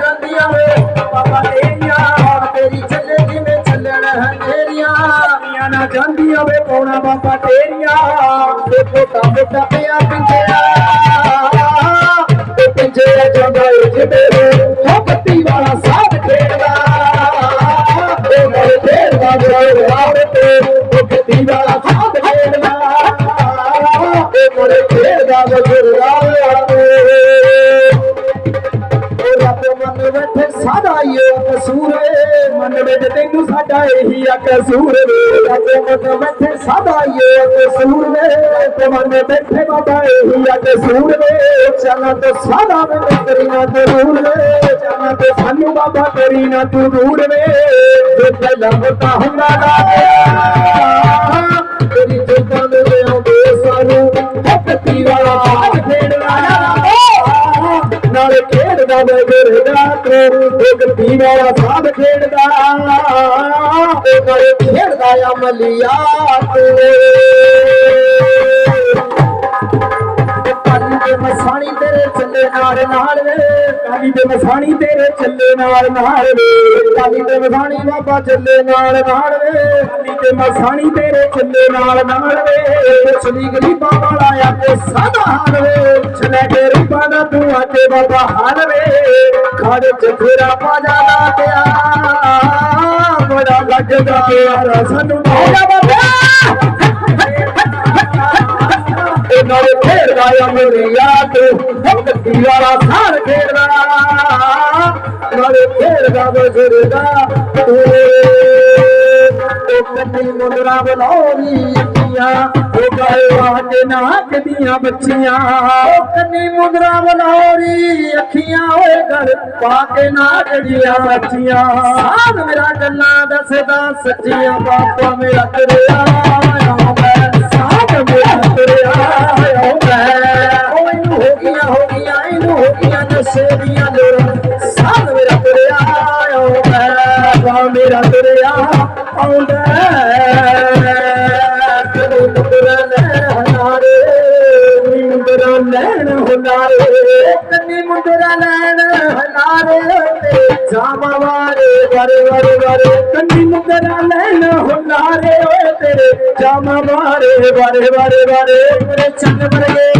ਜਾਂਦੀਆਂ ਵੇ। ਬਾਬਾ ਤੇਰੀਆਂ ਹੁਣ ਤੇਰੀ ਚੱਲੇ ਜਿਵੇਂ ਚੱਲਣ ਹਨੇਰੀਆਂ। ਨੀਆਂ ਨਾ ਜਾਂਦੀਆਂ ਵੇ ਪੌਣਾ ਬਾਬਾ ਤੇਰੀਆਂ। ਤੇ ਫੋਟਾ ਫੋਟਾ ਪਿਆ ਪਿੰਜਿਆ ਤੇ ਪਿੰਜਿਆ ਜਾਂਦਾ ਏ ਜਿਵੇਂ ਹੋ ਬੱਤੀ ਵਾਲਾ ਸਾਧ ਖੇਡਦਾ। ਤੇ ਮੇਰੇ ਖੇਡਦਾ ਜੋਰ ਆਵੇ ਤੇ ਉਹ ਬੱਤੀ ਵਾਲਾ ਸਾਡਾ ਹੀ ਕਸੂਰ ਏ। ਮਨ ਵਿੱਚ ਤੈਨੂੰ ਸਾਡਾ ਇਹੀ ਆ ਕਸੂਰ ਵੇ ਰੱਬ ਮਨ ਵਿੱਚ ਸਾਡਾ ਹੀ ਕਸੂਰ ਵੇ ਤੇ ਮਨ ਬੈਠੇ ਬਾਬਾ ਇਹੀ ਆ ਕਸੂਰ ਵੇ ਚੱਲ ਤੇ ਸਾਡਾ ਮੈਨੂੰ ਕਰੀ ਨਾ ਜ਼ਰੂਰ ਵੇ। ਚੱਲ ਤੇ ਸਾਨੂੰ ਬਾਬਾ ਕਰੀ ਨਾ ਤੂੰ ਦੂਰ ਵੇ। ਤੇ ਪਹਿਲਾਂ ਬਤਾ ਹੁੰਦਾ ਦਾ ਤੇਰੀ ਜੋਤਾਂ ਦੇ ਆਉਂਦੇ ਸਾਨੂੰ ਹੱਥੀ ਵਾਲਾ ਖੇਡਦਾ ਮੈਂ ਗੁਰਦਾ ਤੂੰ ਉਹ ਵਾਲਾ ਸਾਧ ਖੇਡਦਾ। ਤੇ ਨਾਲੇ ਖੇਡਦਾ ਅਮਲੀਆ ਤੂੰ ਕਾਲੀ ਦੇ ਮਸਾਣੀ ਤੇਰੇ ਚੱਲੇ ਨਾਲ ਨਾਲ ਵੇ, ਕਾਲੀ ਦੇ ਮਸਾਣੀ ਤੇਰੇ ਚੱਲੇ ਨਾਲ ਨਾਲ ਵੇ। ਕਾਲੀ ਦੇ ਮਸਾਣੀ ਬਾਬਾ ਚੱਲੇ ਨਾਲ ਨਾਲ ਵੇ ਮਸਾਣੀ ਤੇਰੇ ਚੱਲੇ ਨਾਲ ਨਾਲ ਵੇ। ਚਲੀ ਗਰੀਬਾਂ ਵਾਲਾ ਆ ਸਾਦਾ ਹਾਲ ਵੇ। ਚਲੇ ਗਰੀਬਾਂ ਦਾ ਤੂੰ ਆਕੇ ਬਾਬਾ ਹਾਲ ਵੇ। ਖਾੜੇ ਚ ਪਾਜਾ ਲਾ ਗਿਆ ਬੜਾ ਲੱਗਦਾ ਪਿਆਰਾ ਸਾਨੂੰ ਹੋਇਆ ਬਾਬਾ। ਨਾਲੇ ਖੇਡਦਾ ਆ ਮੇਰੀ ਯਾਦ ਗੱਡੀ ਵਾਲਾ ਸਾਰ ਖੇਡਦਾ। ਨਾਲੇ ਖੇਡਦਾ ਬਜ਼ੁਰਗਾ ਉਹ ਕੰਨੀ ਮੁੰਦਰਾ ਬਲੌਰੀ ਅੱਖੀਆਂ ਉਹ ਗਾਏ ਵਾਕੇ ਨਾਕ ਦੀਆਂ ਬੱਚੀਆਂ। ਕੰਨੀ ਮੁੰਦਰਾ ਬਲੌਰੀ ਅੱਖੀਆਂ, ਓਏ ਗਲ ਪਾ ਕੇ ਨਾਕ ਦੀਆਂ ਬੱਚੀਆਂ। ਸਾਧ ਮੇਰਾ ਗੱਲਾਂ ਦੱਸਦਾ, ਸੱਚੀਆਂ ਬਾਪਾ ਮੇਰਾ ਕਰਿਆ ਆਉਂਦਾ ਸਾਧ ਮੇਰਾ ਤੁਰਿਆ ਆਉਂਦਾ ਓ ਇਹਨੂੰ ਹੋ ਗਈਆਂ ਹੋ ਗਈਆਂ, ਇਹਨੂੰ ਹੋ ਗਈਆਂ, ਨਸ਼ੇ ਦੀਆਂ ਲੋਰਾਂ ਕਦੋਂ ਮੁੰਦਰਾ ਲੈਣ ਹਨਾਰੇ ਨੀ ਮੁੰਦਰਾ ਲੈਣ ਹਨਾਰੇ ਕੰਨੀ ਮੁੰਦਰਾ ਲੈਣ ਹਨਾਰੇ ਤੇ ਜਾਮਾ ਵਾਰੇ ਵਾਰੇ ਵਾਰੇ ਵਾਰੇ ਕੰਨੀ ਮੁੰਦਰਾ ਲੈਣ ਹਨਾਰੇ ਓਏ ਤੇਰੇ ਜਾਮਾ ਵਾਰੇ ਵਾਰੇ ਵਾਰੇ ਵਾਰੇ ਮੇਰੇ ਚੰਨ ਵਰਗੇ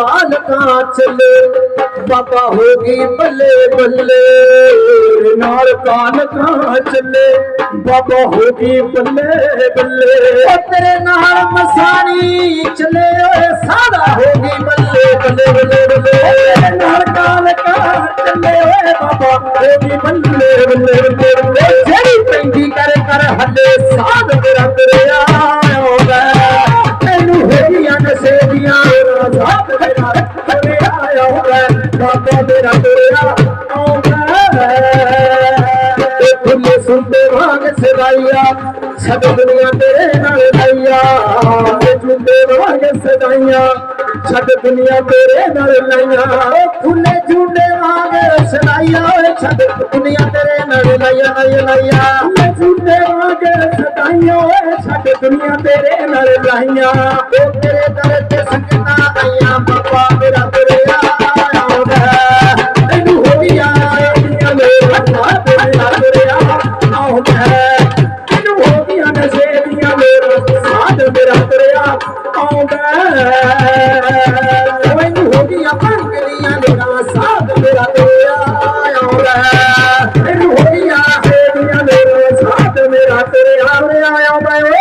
ਕਾਲ ਕਾ ਚੱਲੇ। ਬਾਬਾ ਹੋ ਗਈ ਬੱਲੇ ਬੱਲੇ। ਨਾਲ ਕਾਲ ਕਾ ਚੱਲੇ। ਬਾਬਾ ਹੋ ਗਈ ਬੱਲੇ ਬੱਲੇ। ਤੇਰੇ ਨਾਲ ਮਸਾਣੀ ਚੱਲੇ। ਓਏ ਸਾਦਾ ਹੋ ਗਈ ਬੱਲੇ ਬੱਲੇ ਬੱਲੇ ਬੱਲੇ। ਨਾਲ ਕਾਲ ਕਾ ਚੱਲੇ। ਓਏ ਬਾਬਾ ਹੋ ਗਈ ਬੱਲੇ ਬੱਲੇ ਬੱਲੇ। ਜਿਹੜੀ ਪੈਂਦੀ ਕਰ ਕਰ ਹੱਲੇ ਸਾਧ ਤੇਰਾ ਤੁਰਿਆ। ਫੁੱਲੇ ਵਾਂਗ ਸਦਾਈਆ ਛੱਡ ਦੁਨੀਆ ਤੇਰੇ ਨਾਲ ਲਾਈਆ। ਤੇ ਝੁੰਡੇ ਵਾਂਗ ਸਦਾਈਆ ਛੱਡ ਦੁਨੀਆ ਤੇਰੇ ਨਾਲ ਲਾਈਆ। ਉਹ ਫੁੱਲੇ ਝੁੰਡੇ ਵਾਂਗ ਸਦਾਈਆ ਓਏ ਦੁਨੀਆ ਤੇਰੇ ਨਾਲ ਲਾਈਆ ਲਾਈਆ ਲਾਈਆ। ਫੁੱਲੇ ਵਾਂਗ ਸਦਾਈਆ ਓਏ ਦੁਨੀਆ ਤੇਰੇ ਨਾਲ ਲਾਈਆਂ। ਤੇਰੇ ਦਰ ਤੇ ਆਉਂਦਾ ਮੈਨੂੰ ਹੋ ਗਿਆ ਪੰਕਰੀਆਂ ਮੇਰਾ ਸਾਥ ਮੇਰਾ ਤੇਰਾ ਆਉਂਦਾ ਮੈਨੂੰ ਹੋ ਗਿਆ ਸੇਵੀਆਂ ਮੇਰਾ ਸਾਥ ਮੇਰਾ ਤੇਰਾ ਆਉਂਦਾ